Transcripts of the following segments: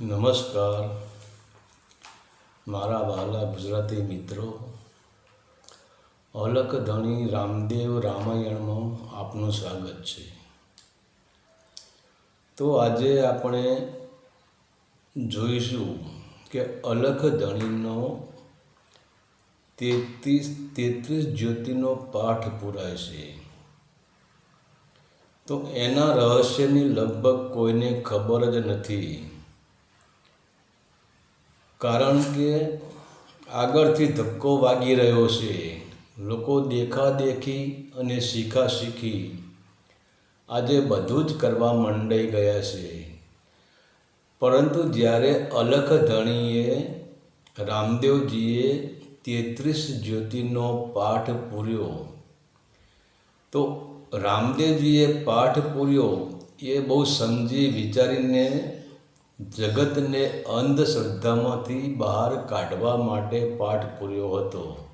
નમસ્કાર. મારા વાલા ગુજરાતી મિત્રો, અલક ધણી રામદેવ રામાયણમાં આપનું સ્વાગત છે. તો આજે આપણે જોઈશું કે અલખ ધણીનો તેત્રીસ તેત્રીસ જ્યોતિનો પાઠ પુરાય છે. તો એના રહસ્યની લગભગ કોઈને ખબર જ નથી. કારણ કે આગળથી ધક્કો વાગી રહ્યો છે. લોકો દેખાદેખી અને શીખા શીખી આજે બધું જ કરવા મંડાઈ ગયા છે. પરંતુ જ્યારે અલખ ધણીએ રામદેવજીએ તેત્રીસ જ્યોતિનો પાઠ પૂર્યો, તો રામદેવજીએ પાઠ પૂર્યો એ બહુ સમજી વિચારીને જગતને અંધશ્રદ્ધામાંથી બહાર કાઢવા માટે પાઠ પૂર્યો હતો.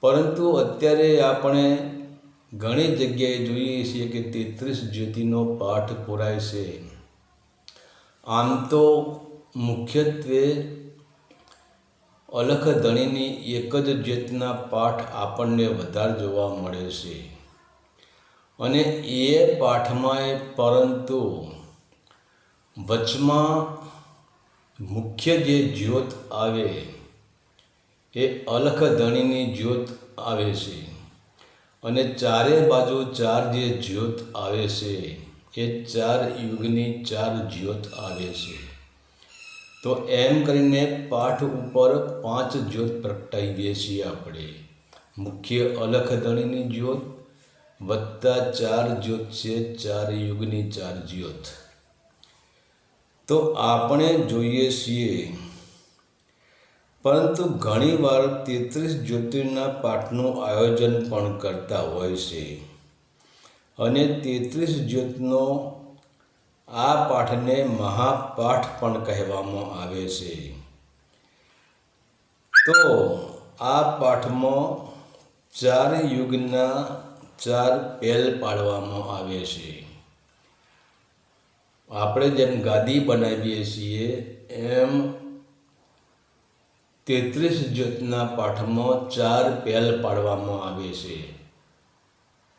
પરંતુ અત્યારે આપણે ઘણી જગ્યાએ જોઈએ છીએ કે તેત્રીસ જ્યોતિનો પાઠ પુરાય છે. આમ તો મુખ્યત્વે અલખ ધણીની એક જ જ્યોતના પાઠ આપણને વધારે જોવા મળે છે. અને એ પાઠમાં પરંતુ વચમાં મુખ્ય જે જ્યોત આવે એ અલખ ધણીની જ્યોત આવે છે. અને ચારે બાજુ ચાર જે જ્યોત આવે છે, એ ચાર યુગની ચાર જ્યોત આવે છે. તો એમ કરીને પાઠ ઉપર પાંચ જ્યોત પ્રગટાવીએ છીએ આપણે. મુખ્ય અલખ ધણીની જ્યોત, વત્તા ચાર જ્યોત છે, ચાર યુગની ચાર જ્યોત. તો આપણે જોઈએ છીએ. પરંતુ ઘણીવાર તેત્રીસ જ્યોતિર્ના પાઠનું આયોજન પણ કરતા હોય છે. અને તેત્રીસ જ્યોતનો આ પાઠને મહાપાઠ પણ કહેવામાં આવે છે. તો આ પાઠમાં ચાર યુગના ચાર પહેલ પાડવામાં આવે છે. આપણે જેમ ગાદી બનાવીએ છીએ, એમ તેત્રીસ જ્યોતના પાઠમાં ચાર પેલ પાડવામાં આવે છે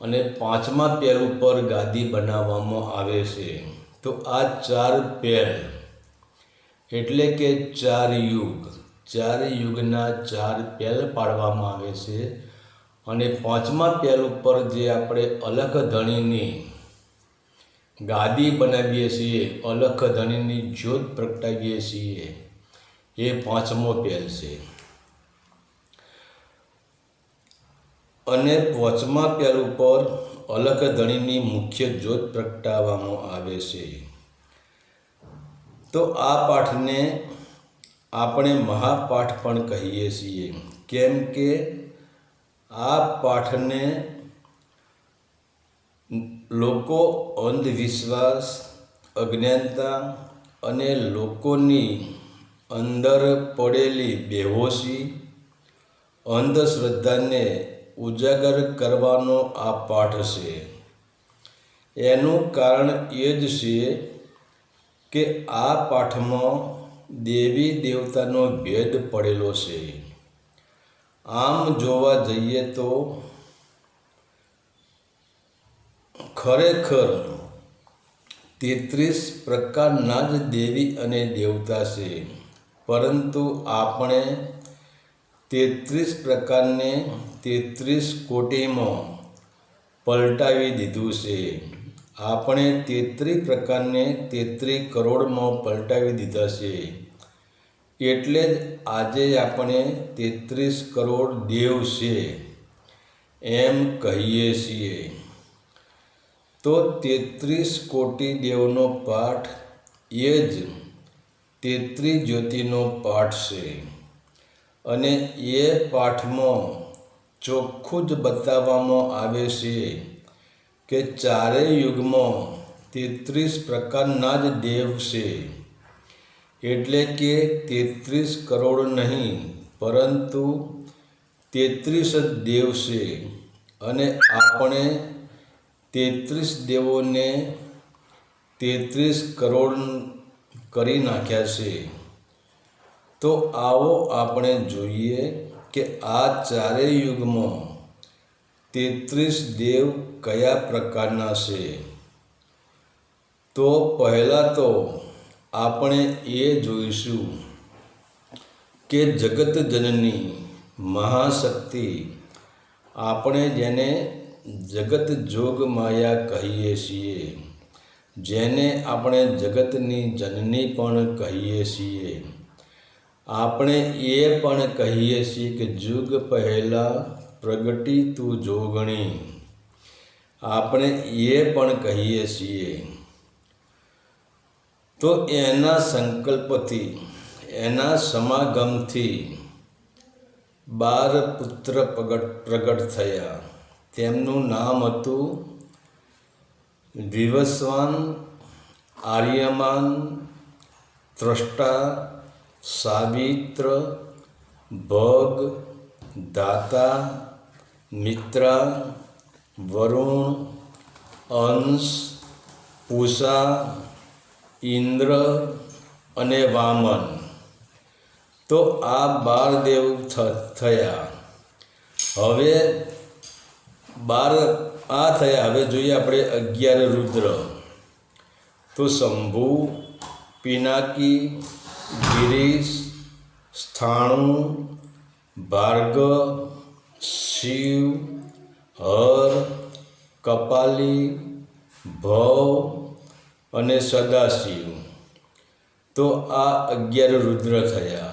અને પાંચમા પેલ ઉપર ગાદી બનાવવામાં આવે છે. તો આ ચાર પેલ એટલે કે ચાર યુગ. ચાર યુગના ચાર પેલ પાડવામાં આવે છે અને પાંચમા પેલ ઉપર જે આપણે અલખ ધણીની ગાદી બનાવીએ છીએ, અલખ ધણીની જ્યોત પ્રગટાવીએ છીએ. એ પાંચમો પહેલ છે. અને પાંચમા પહેલ ઉપર અલખ ધણીની મુખ્ય જ્યોત પ્રગટાવવામાં આવે છે. તો આ પાઠને આપણે મહાપાઠ પણ કહીએ છીએ. કેમ કે આ પાઠને લોકો અંધવિશ્વાસ, અજ્ઞાનતા અને લોકોની અંદર પડેલી બેહોશી અંધશ્રદ્ધાને ઉજાગર કરવાનો આ પાઠ છે. એનું કારણ એ જ છે કે આ પાઠમાં દેવી દેવતાનો ભેદ પડેલો છે. આમ જોવા જઈએ તો ખરેખર તેત્રીસ પ્રકારના જ દેવી અને દેવતા છે. પરંતુ આપણે તેત્રીસ પ્રકારને તેત્રીસ કોટીમાં પલટાવી દીધું છે. આપણે તેત્રીસ પ્રકારને તેત્રીસ કરોડમાં પલટાવી દીધા છે. એટલે જ આજે આપણે તેત્રીસ કરોડ દેવ છે એમ કહીએ છીએ. તો તેત્રીસ કોટી દેવનો પાઠ એ જ તેત્રીસ જ્યોતિનો પાઠ છે. અને એ પાઠમાં ચોખ્ખું જ બતાવવામાં આવે છે કે ચારેય યુગમાં તેત્રીસ પ્રકારના જ દેવ છે. એટલે કે તેત્રીસ કરોડ નહીં, પરંતુ તેત્રીસ જ દેવ છે. અને આપણે તેત્રીસ દેવોને તેત્રીસ કરોડ કરી નાખ્યા છે. તો આવો આપણે જોઈએ કે આ ચારેય યુગમાં તેત્રીસ દેવ કયા પ્રકારના છે. તો પહેલાં તો આપણે એ જોઈશું કે જગત જનની મહાશક્તિ આપણે જેને જગત જોગ માયા કહીએ છીએ. જેને આપણે જગતની જનની પણ કહીએ છીએ. આપણે એ પણ કહીએ છીએ કે જુગ પહેલાં પ્રગટી તું જોગણી. આપણે એ પણ કહીએ છીએ. તો એના સંકલ્પથી, એના સમાગમથી બાર પુત્ર પ્રગટ પ્રગટ થયા. તેમનું નામ હતું વિવસ્વાન, આર્યમાન, ત્રષ્ટા, સાવિત્ર, ભગ, દાતા, મિત્રા, વરુણ, અંશ, પૂષા, ઇન્દ્ર અને વામન. તો આ બાર દેવ થયા. હવે બાર આ થયા. હવે જોઈએ આપણે અગિયાર રુદ્ર. તો શંભુ, પિનાકી, ગિરીશ, સ્થાણુ, ભાર્ગવ, શિવ, હર, કપાલી, ભવ અને સદાશિવ. તો આ અગિયાર રુદ્ર થયા.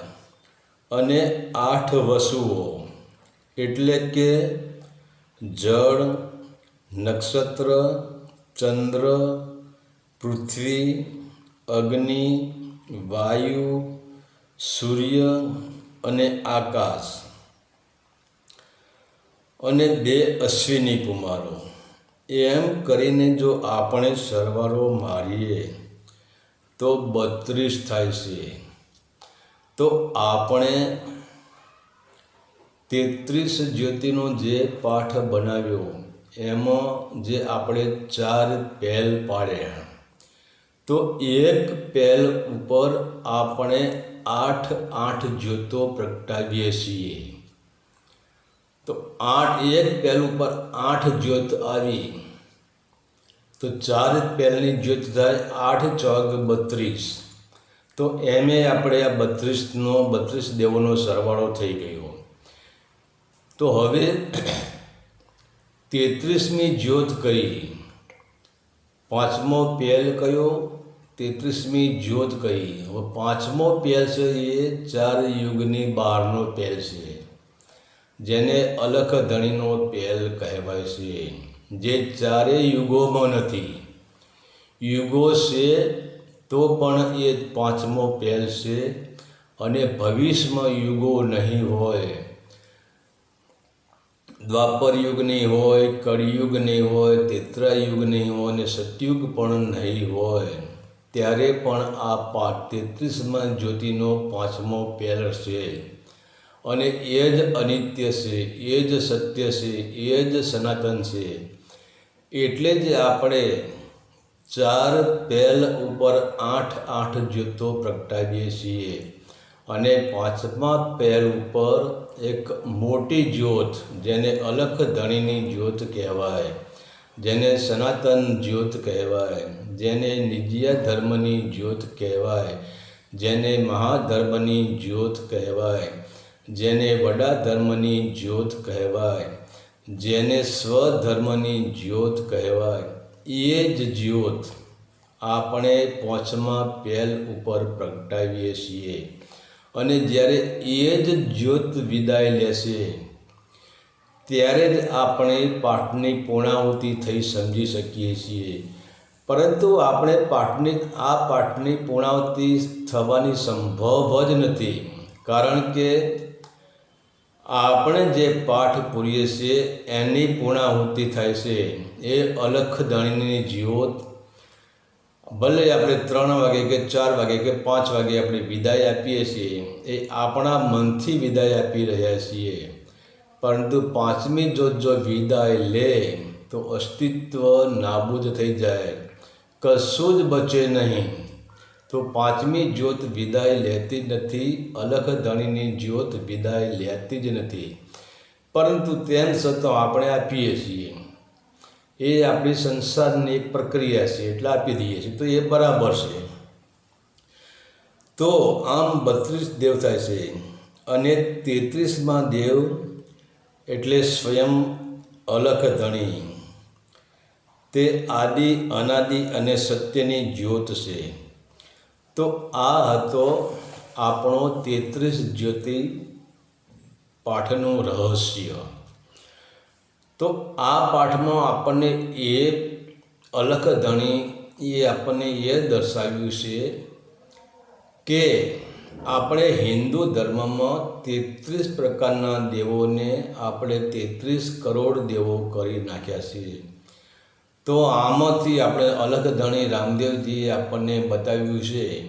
અને આઠ વસુઓ. એટલે કે જળ, નક્ષત્ર, ચંદ્ર, પૃથ્વી, અગ્નિ, વાયુ, સૂર્ય અને આકાશ. અને બે અશ્વિની કુમારો. એમ કરીને જો આપણે સરવાળો મારીએ, તો બત્રીસ થાય છે. તો આપણે તેત્રીસ જ્યોતિનો જે પાઠ બનાવ્યો, એમાં જે આપણે ચાર પહેલ પાડ્યા તો એક પહેલ ઉપર આપણે આઠ આઠ જ્યોતો પ્રગટાવીએ છીએ. તો આઠ, એક પહેલ ઉપર આઠ જ્યોત આવી. તો ચાર પહેલની જ્યોત થાય આઠ ચોગ બત્રીસ. તો એમે આપણે આ બત્રીસનો, બત્રીસ દેવોનો સરવાળો થઈ ગયો. તો હવે તેત્રીસમી જ્યોત કઈ? પાંચમો પહેલ કયો? તેત્રીસમી જ્યોત કઈ? હવે પાંચમો પહેલ છે એ ચાર યુગની બહારનો પહેલ છે. જેને અલખ ધણીનો પહેલ કહેવાય છે. જે ચારે યુગોમાં નથી. યુગો છે તો પણ એ પાંચમો પહેલ છે અને ભવિષ્યમાં યુગો નહીં હોય. દ્વાપર યુગની હોય કળિયુગ નહીં હોય ત્રેત્રાયુગ નહીં હોય અને સતયુગ પણ નહીં હોય. ત્યારે પણ આ પાઠ તેત્રીસમાં જ્યોતિનો પાંચમો પેલર છે. અને એ જ અનિત્ય છે, એ જ સત્ય છે, એ જ સનાતન છે. એટલે જ આપણે ચાર પેલ ઉપર આઠ આઠ જ્યોતો પ્રગટાવીએ છીએ. અને પાંચમા પહેલ ઉપર એક મોટી જ્યોત, જેને અલખ ધણીની જ્યોત કહેવાય, જેને સનાતન જ્યોત કહેવાય, જેને નિજ્યા ધર્મની જ્યોત કહેવાય, જેને મહાધર્મની જ્યોત કહેવાય, જેને વડા ધર્મની જ્યોત કહેવાય, જેને સ્વધર્મની જ્યોત કહેવાય. એ જ જ્યોત આપણે પાંચમા પહેલ ઉપર પ્રગટાવીએ છીએ. અને જ્યારે એ જ જ્યોત વિદાય લેશે, ત્યારે જ આપણે પાઠની પૂર્ણાહુતિ થઈ સમજી શકીએ છીએ. પરંતુ આપણે પાઠની, આ પાઠની પૂર્ણાહુતિ થવાની સંભવ જ નથી, કારણ કે આપણે જે પાઠ પૂરીએ છીએ, એની પૂર્ણાહુતિ થાય છે. એ અલખ ધણીની જ્યોત ભલે આપણે ત્રણ વાગે કે ચાર વાગે કે પાંચ વાગે આપણે વિદાય આપીએ છીએ, એ આપણા મનથી વિદાય આપી રહ્યા છીએ. પરંતુ પાંચમી જો જો વિદાય લે, તો અસ્તિત્વ નાબૂદ થઈ જાય. કશું જ બચે નહીં. તો પાંચમી જ્યોત વિદાય લેતી જ નથી, અલખ ધણીની જ્યોત વિદાય લેતી જ નથી. પરંતુ તેમ છતાં આપણે આપીએ છીએ. એ આપણી સંસારની એક પ્રક્રિયા છે, એટલે આપી દઈએ છીએ. તો એ બરાબર છે. તો આમ બત્રીસ દેવ થાય છે. અને તેત્રીસમાં દેવ એટલે સ્વયં અલખ ધણી. તે આદિ, અનાદિ અને સત્યની જ્યોત છે. તો આ હતો આપણો તેત્રીસ જ્યોતિ પાઠનું રહસ્ય. તો આ પાઠમાં આપણને એ અલખ ધણી એ આપણને એ દર્શાવ્યું છે કે આપણે હિન્દુ ધર્મમાં તેત્રીસ પ્રકારના દેવોને આપણે તેત્રીસ કરોડ દેવો કરી નાખ્યા છીએ. તો આમાંથી આપણે અલગ ધણી રામદેવજીએ આપણને બતાવ્યું છે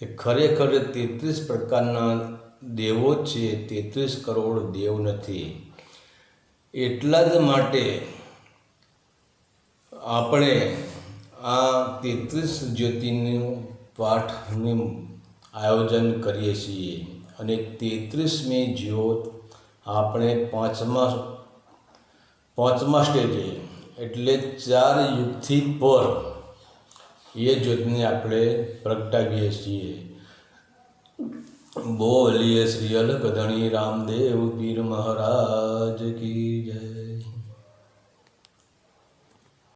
કે ખરેખર તેત્રીસ પ્રકારના દેવો છે, તેત્રીસ કરોડ દેવ નથી. એટલા જ માટે આપણે આ તેત્રીસ જ્યોતિનું પાઠનું આયોજન કરીએ છીએ. અને તેત્રીસમી જ્યોત આપણે પાંચમા પાંચમા સ્ટેજે એટલે ચાર યુગથી પર એ જ્યોતને આપણે પ્રગટાવીએ છીએ. બોલીએ શ્રી અલકધણી રામદેવ પીર મહારાજ કી જય.